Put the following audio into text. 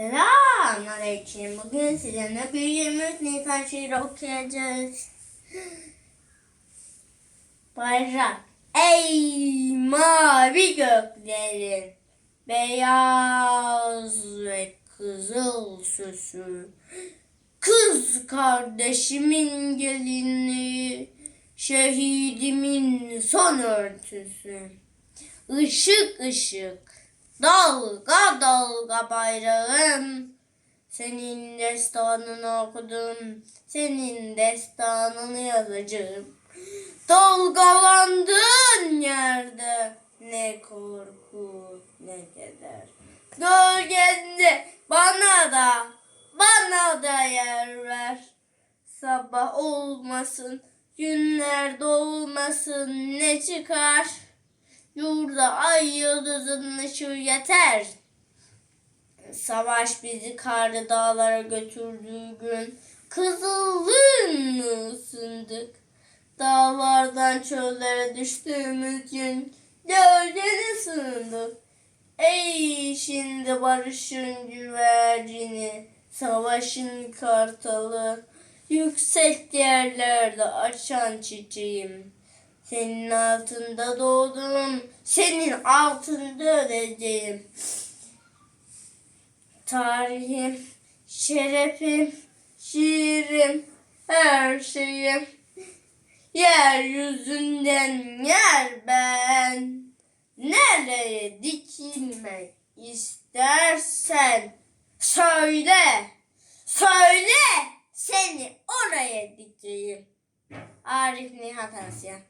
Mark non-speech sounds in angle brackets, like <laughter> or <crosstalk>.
Selamünaleyküm. Bugün sizinle bir 23 Nisan şiiri okuyacağız. <gasps> Bayrak. Ey mavi göklerin beyaz ve kızıl süsü. Kız kardeşimin gelini, şehidimin son örtüsü. Işık ışık, dalga dalga bayrağım. Senin destanını okudum, senin destanını yazacağım. Dalgalandığın yerde ne korku ne keder. Gölgende bana da, bana da yer ver. Sabah olmasın, günler doğmasın ne çıkar? Yurda ay yıldızın ışığı yeter. Savaş bizi karlı dağlara götürdüğü gün kızıllığını ısındık. Dağlardan çöllere düştüğümüz gün gölgeni sığındık. Ey şimdi barışın güvercini, savaşın kartalı, yüksek yerlerde açan çiçeğim. Senin altında doğdum, senin altında öleceğim. Tarihim, şerefim, şiirim, her şeyim. Yeryüzünden yer ben. Nereye dikilmek istersen söyle. Söyle seni oraya dikeyim. Arif Nihat Asya.